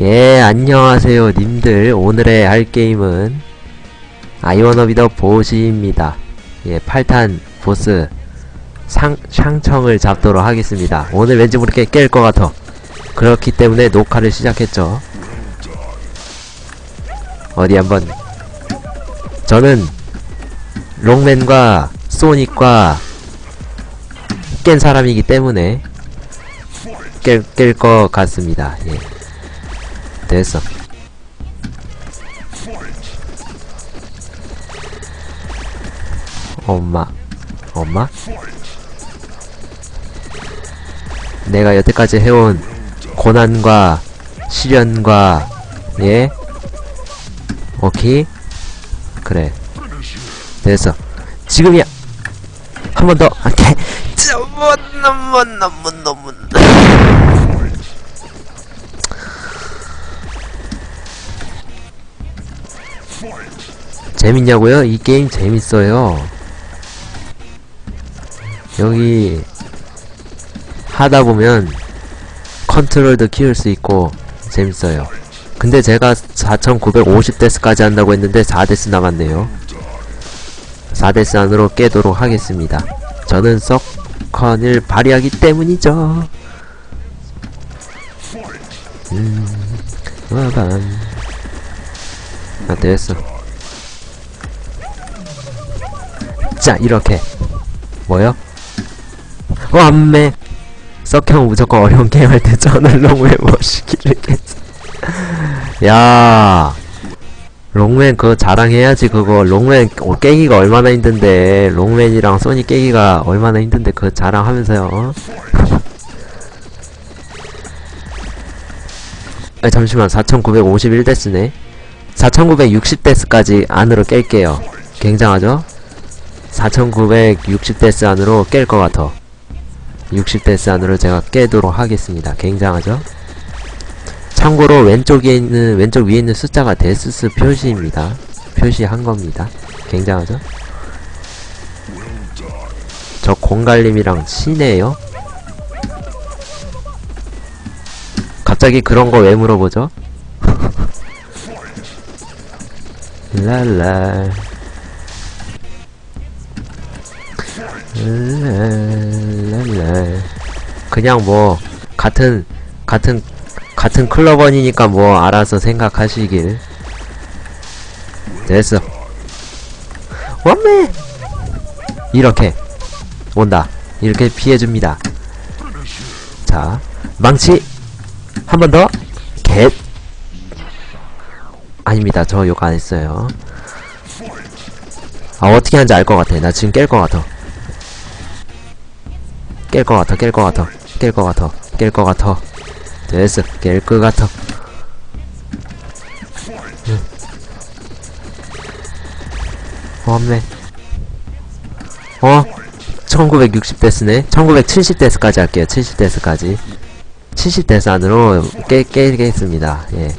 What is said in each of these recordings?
예, 안녕하세요, 님들. 오늘의 할 게임은 아이워너비더 보시입니다. 예, 8탄 보스 상, 샹청을 잡도록 하겠습니다. 오늘 왠지 모르게 깰 것 같아. 그렇기 때문에 녹화를 시작했죠. 어디 한번. 저는 롱맨과 소닉과 깬 사람이기 때문에 깰, 깰것 같습니다. 예. 됐어. 엄마. 엄마? 내가 여태까지 해온 고난과 시련과 예? 오케이? 그래. 됐어. 지금이야. 한 번 더. 안 돼. 너무 너무 너무 너무 재밌냐고요? 이 게임 재밌어요. 여기 하다 보면 컨트롤도 키울 수 있고 재밌어요. 근데 제가 4950데스까지 한다고 했는데 4데스 남았네요. 4데스 안으로 깨도록 하겠습니다. 저는 서컨을 발휘하기 때문이죠. 음, 와밤. 아, 됐어. 자, 이렇게. 뭐요? 완매! 썩형 무조건 어려운 게임 할 때 저는 롱맨 멋있기를. 야 롱맨 그거 자랑해야지 그거 롱맨 어, 깨기가 얼마나 힘든데 롱맨이랑 소니 깨기가 얼마나 힘든데 그거 자랑하면서요 어? 아 잠시만 4951데스네 4960데스까지 안으로 깰게요 굉장하죠? 4960데스 안으로 깰 것 같아 60데스 안으로 제가 깨도록 하겠습니다 굉장하죠? 참고로 왼쪽에 있는 왼쪽 위에 있는 숫자가 데스스 표시입니다. 표시한 겁니다. 굉장하죠? 저 공갈림이랑 친해요? 갑자기 그런 거 왜 물어보죠? 랄라 랄 그냥 뭐 같은 같은 같은 클럽원이니까 뭐 알아서 생각하시길. 됐어. 원매 이렇게 온다. 이렇게 피해줍니다. 자 망치! 한 번 더. 겟! 아닙니다. 저욕 안했어요. 아 어떻게 하는지 알 것 같아. 나 지금 깰 것 같아 깰 것 같아 깰 것 같아 깰 것 같아 깰 것 같아 됐어 깰 것 같아 응. 없네 어? 1960데스네 1970데스까지 할게요 70데스까지 70데스 안으로 깨, 깨겠습니다 예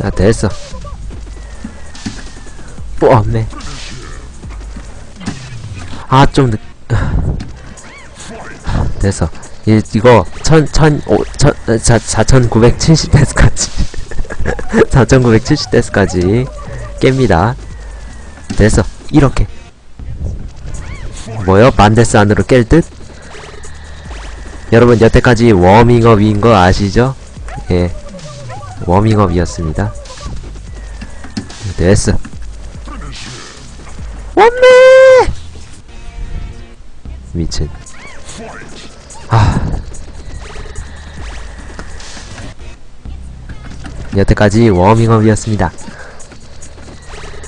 자, 됐어. 뭐, 없네. 아, 좀 늦, 됐어. 이, 이거, 천, 천, 오, 천, 사, 4970 데스까지. 4970 데스까지 깹니다. 됐어. 이렇게. 뭐요? 만데스 안으로 깰 듯? 여러분, 여태까지 워밍업인 거 아시죠? 예. 워밍업이었습니다. 됐어. 원매! 미친. 아. 여태까지 워밍업이었습니다.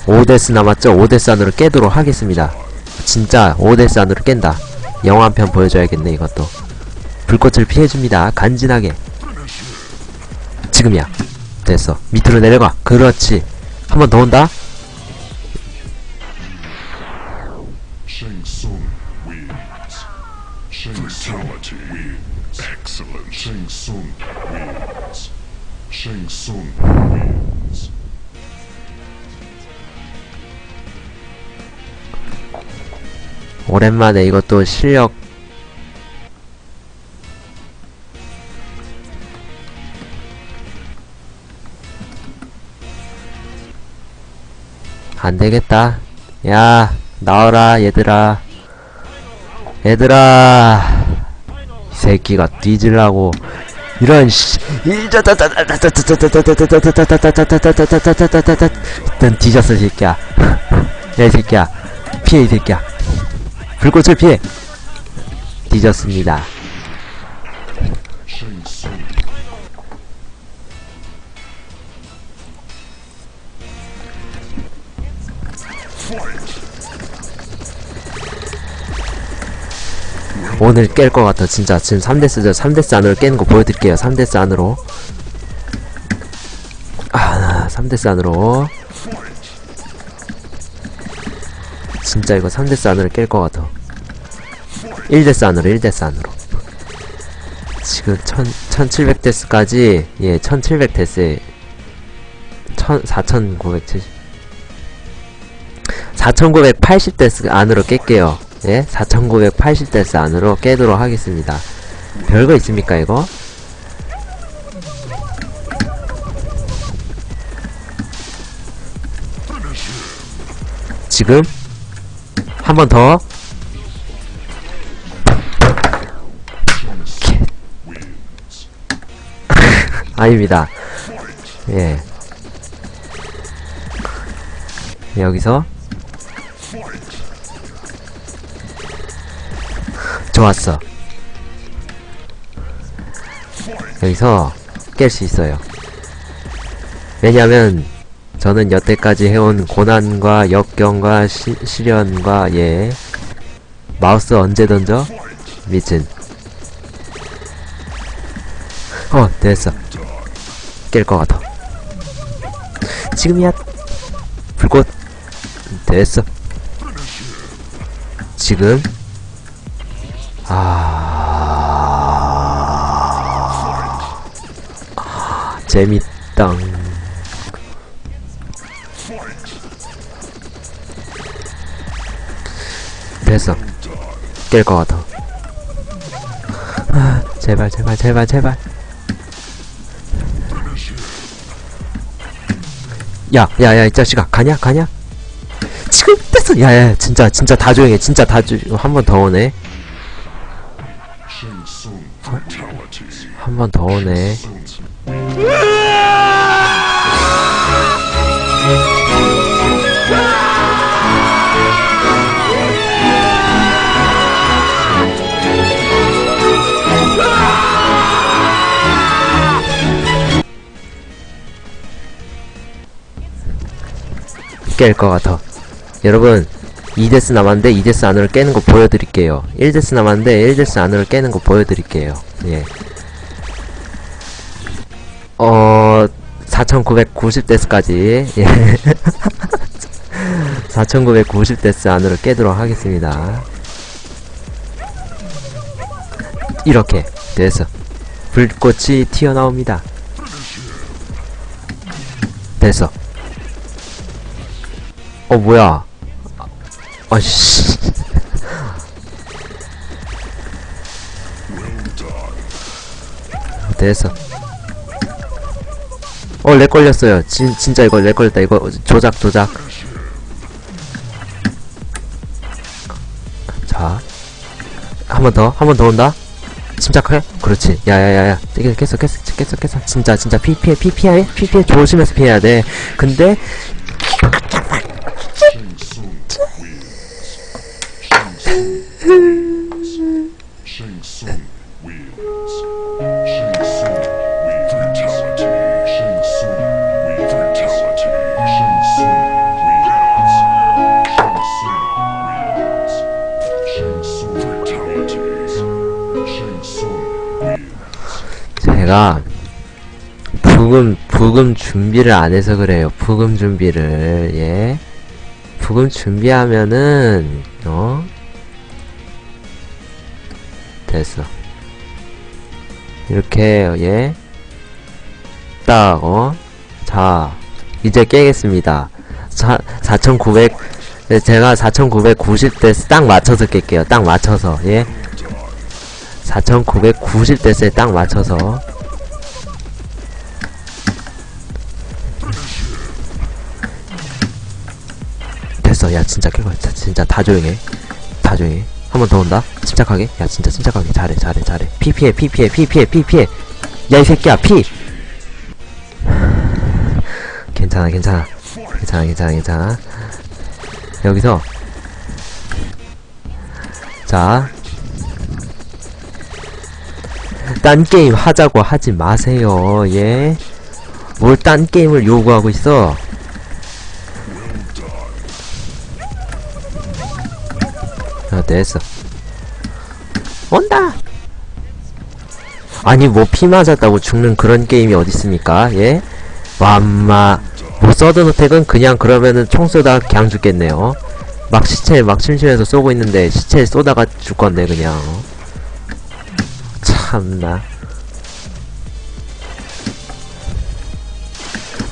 5데스 남았죠? 5데스 안으로 깨도록 하겠습니다. 진짜 5데스 안으로 깬다. 영화 한 편 보여줘야겠네, 이것도. 불꽃을 피해줍니다. 간지나게. 지금이야. 됐어. 밑으로 내려가. 그렇지. 한 번 더 온다. 오랜만에 이것도 실력 안되겠다 야 나와라 얘들아 얘들아 이 새끼가 뒤질라고 이런 씨 일단 뒤졌어 새끼야 야이 새끼야 피해 이 새끼야 불꽃을 피해. 뒤졌습니다. 오늘 깰 것 같아 진짜 지금 3데스죠 3데스 안으로 깨는 거 보여드릴게요 3데스 안으로 아 3데스 안으로 진짜 이거 3데스 안으로 깰 것 같아 1데스 안으로 1데스 안으로 지금 1000, 1700데스까지 예 1700데스에 4970 4980데스 안으로 깰게요 예? 4980데스 안으로 깨도록 하겠습니다. 별거 있습니까, 이거? 지금? 한 번 더? 아닙니다. 예. 여기서 좋았어. 여기서 깰 수 있어요. 왜냐면 저는 여태까지 해온 고난과 역경과 시, 시련과 예 마우스 언제 던져? 미친. 어 됐어. 깰 것 같아. 지금이야. 불꽃. 됐어. 지금. 아. 재밌당. 됐어. 깰것 같아. 아, 제발, 제발, 제발, 제발. 야, 야, 야, 이 자식아, 가냐, 가냐? 지금 뺐어. 야, 야, 진짜, 진짜 다 조용해. 진짜 다 조. 한번 더 오네. 한 번 더 오네. 깰 것 같아. 여러분, 2데스 남았는데 2데스 안으로 깨는 거 보여드릴게요. 1데스 남았는데 1데스 안으로 깨는 거 보여드릴게요. 예. 어, 4990데스까지, 예. 4990데스 안으로 깨도록 하겠습니다. 이렇게, 됐어. 불꽃이 튀어나옵니다. 됐어. 어, 뭐야. 아, 아씨. 됐어. 어, 렉 걸렸어요. 진, 진짜 이거 렉 걸렸다. 이거 조작, 조작. 자. 한 번 더, 한 번 더 온다. 침착해? 그렇지. 야야야야. 깼어, 깼어, 깼어, 깼어, 깼어. 진짜, 진짜. 피, 피해, 피, 피해, 피, 피해. 조심해서 피해야 돼. 근데, 제가 부금 부금 준비를 안 해서 그래요. 부금 준비를 예. 부금 준비하면은 어 됐어. 이렇게 예. 딱 어. 자 이제 깨겠습니다. 사, 4,900 네, 제가 4,990대 딱 맞춰서 깰게요. 딱 맞춰서 예. 4,990대에 딱 맞춰서 야 진짜 깨고 자, 진짜 다 조용해 다 조용해 한 번 더 온다? 침착하게? 야 진짜 침착하게. 잘해 잘해 잘해. 피 피해 피 피해 피 피해 피 피해. 야 이 새끼야 피! 괜찮아 괜찮아. 괜찮아 괜찮아 괜찮아. 여기서. 자. 딴 게임 하자고 하지 마세요 예? 뭘 딴 게임을 요구하고 있어 됐어. 온다! 아니 뭐 피 맞았다고 죽는 그런 게임이 어딨습니까? 예? 와마 뭐 서든어택은 그냥 그러면은 총 쏘다 그냥 죽겠네요. 막 시체 막 심심해서 쏘고 있는데 시체 쏘다가 죽겠네 그냥. 어? 참나.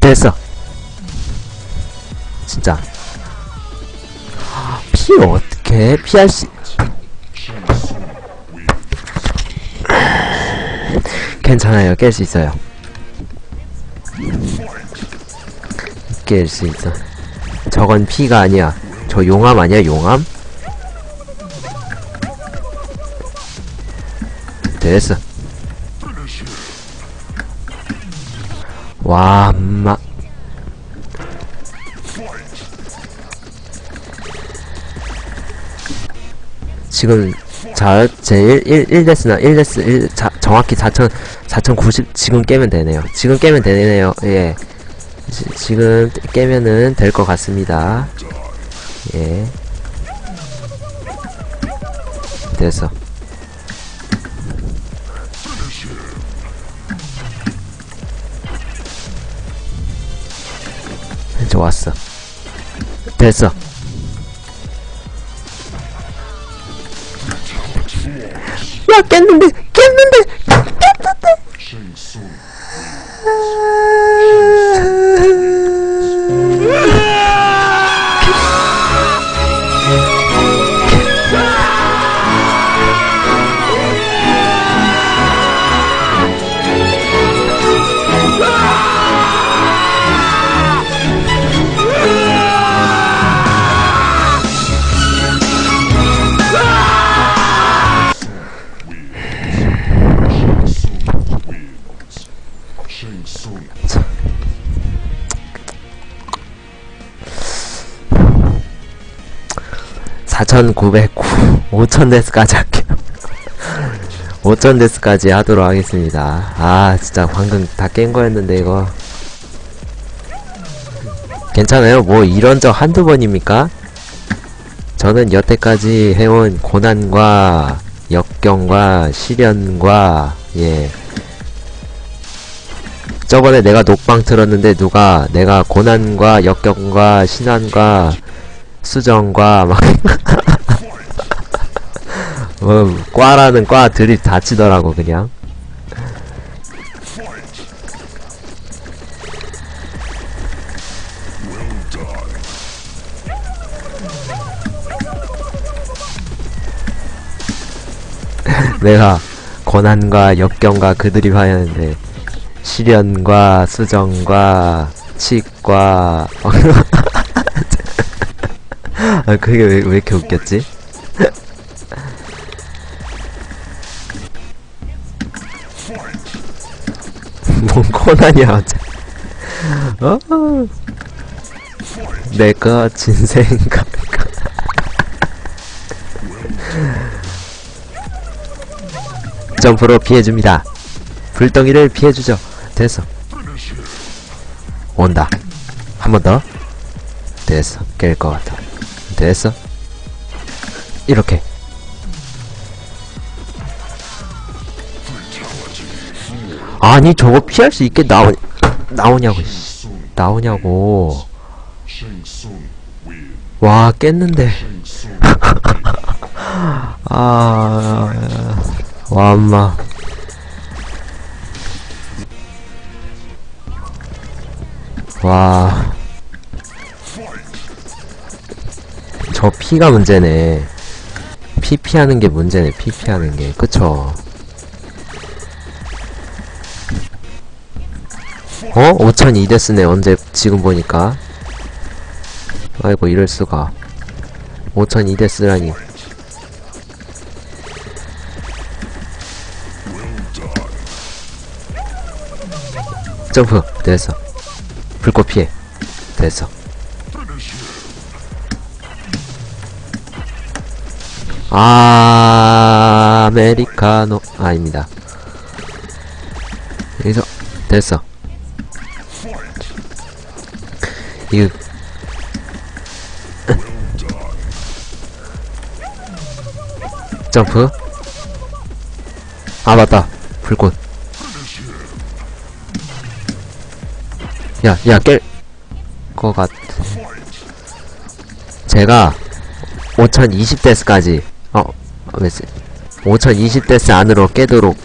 됐어. 진짜. 피 어 떻게 피할 수 괜찮아요. 깰 수 있어요. 깰 수 있어. 저건 피가 아니야. 저 용암 아니야 용암? 됐어. 와 지금 자 제일 1 1데스나 1데스 1 자, 정확히 4000 4090 지금 깨면 되네요. 지금 깨면 되네요. 예. 지, 지금 깨면은 될 것 같습니다. 예. 됐어. 좋았어. 됐어. 야 깼는 4,909 5,000데스까지 할게요. 5,000데스까지 하도록 하겠습니다. 아 진짜 방금 다 깬 거였는데 이거. 괜찮아요. 뭐 이런 적 한두 번입니까? 저는 여태까지 해온 고난과 역경과 시련과 예. 저번에 내가 녹방 틀었는데 누가 내가 고난과 역경과 신난과 수정과 막 뭐, 과라는 과 드립 다 치더라고 그냥. 내가 고난과 역경과 그 드립 하였는데 시련과 수정과 치과 아 그게 왜, 왜 이렇게 웃겼지? 뭔 코난이야 어? 내가 진생각 점프로 피해줍니다. 불덩이를 피해주죠. 됐어. 온다. 한 번 더. 됐어. 깰 것 같아 됐어 이렇게 아니 저거 피할 수 있게 나오 나오냐고 나오냐고. 와 깼는데 아, 와, 엄마. 와. 저 피가 문제네. 피 피하는 게 문제네, 피 피하는 게. 그쵸? 어? 5002 됐으네, 언제, 지금 보니까. 아이고, 이럴 수가. 5002대 쓰라니. 점프 됐어. 불꽃 피해 됐어. 아, 아메리카노 아닙니다. 여기서 됐어. 이거 점프. 아 맞다. 불꽃. 야, 야, 깰, 거 같, 제가, 5020데스까지, 어, 왜, 5020데스 안으로 깨도록,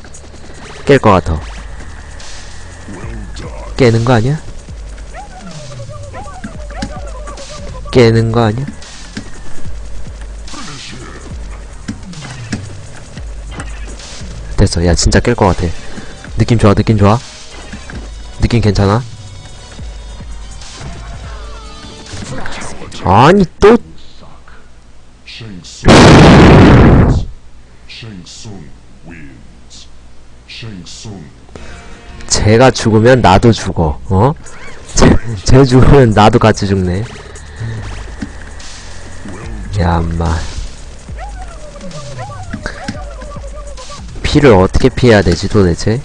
깰 것 같아. 깨는 거 아니야? 깨는 거 아니야? 됐어. 야, 진짜 깰 것 같아. 느낌 좋아, 느낌 좋아? 느낌 괜찮아? 아니, 또, 제가 죽으면 나도 죽어, 어? 제, 제 죽으면 나도 같이 죽네. 야, 엄마. 피를 어떻게 피해야 되지, 도대체?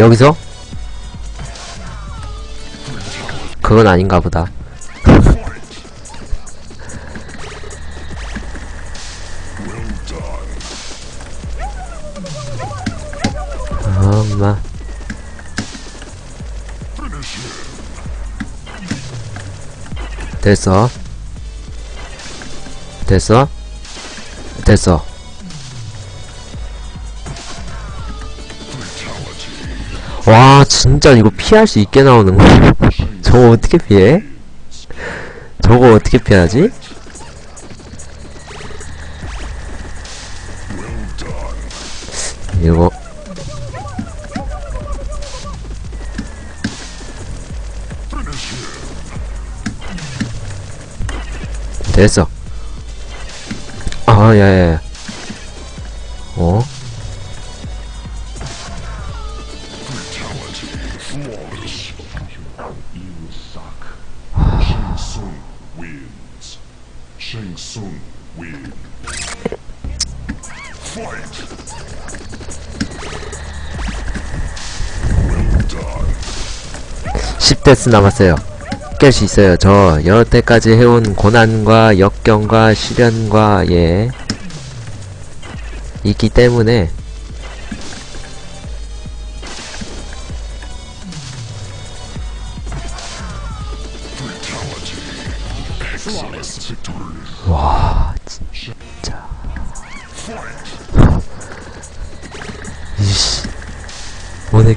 여기서? 그건 아닌가 보다. 엄마. 됐어. 됐어. 됐어. 와, 진짜 이거 피할 수 있게 나오는 거. 저거 어떻게 피해? 저거 어떻게 피하지? 이거 됐어. 아, 야, 야, 야. 10데스 남았어요. 깰 수 있어요. 저 여태까지 해온 고난과 역경과 시련과 예 있기 때문에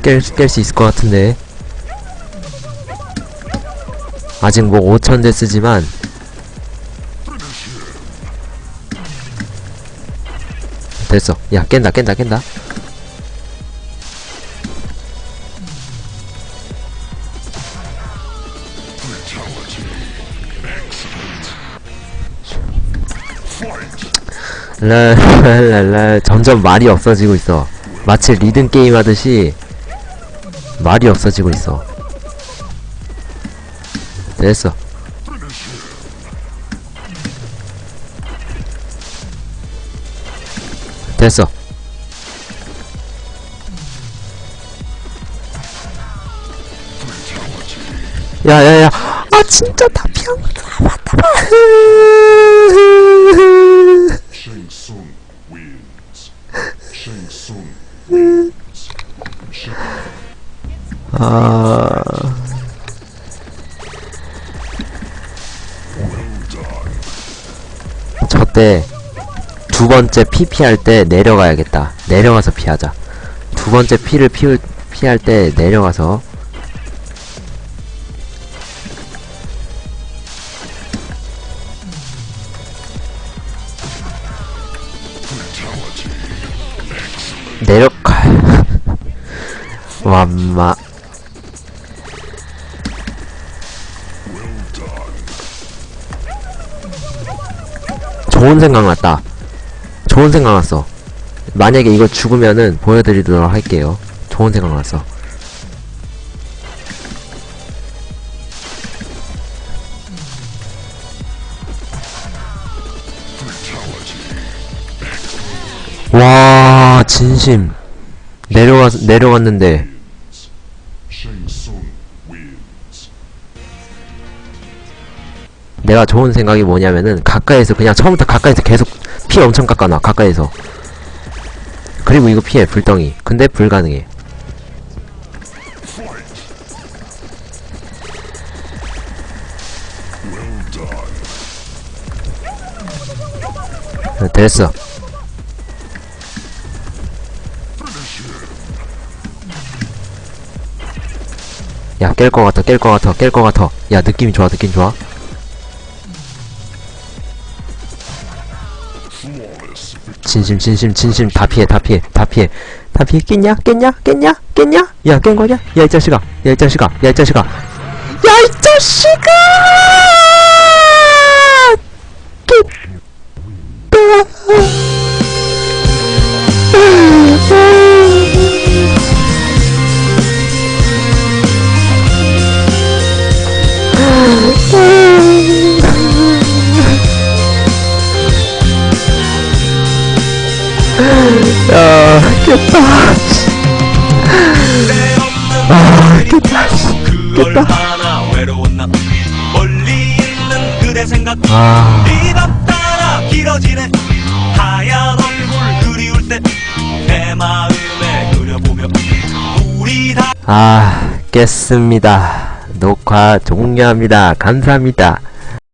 오늘 깰수 있을 것 같은데. 아직 뭐 5천 데스지만. 됐어. 야 깬다 깬다 깬다. 랄랄랄랄. 점점 말이 없어지고 있어. 마치 리듬 게임 하듯이 말이 없어지고 있어. 됐어. 됐어. 야야야. 아 진짜 다 피한 거다. 맞다 아 저때 두 번째 피 피할 때 내려가야겠다. 내려가서 피하자. 두 번째 피를 피, 피할 때 내려가서 내려가 완마 좋은 생각 났다. 좋은 생각 났어. 만약에 이거 죽으면은 보여드리도록 할게요. 좋은 생각 났어. 와 진심. 내려가 내려갔는데 내가 좋은 생각이 뭐냐면은 가까이서 그냥 처음부터 가까이서 계속 피 엄청 깎아놔 가까이서. 그리고 이거 피해 불덩이. 근데 불가능해. 어, 됐어. 야 깰 것 같아 깰 것 같아 깰 것 같아. 야 느낌이 좋아 느낌 좋아 진심 진심 진심. 다 피해 다 피해 다 피해. 다 피해. 깼냐? 깼냐? 깼냐? 깼냐? 야 깬 거냐? 야 이 자식아. 야 이 자식아. 야 이 자식아. 야 이 자식아! 야 다 아, 깼습니다. 녹화 종료합니다. 감사합니다.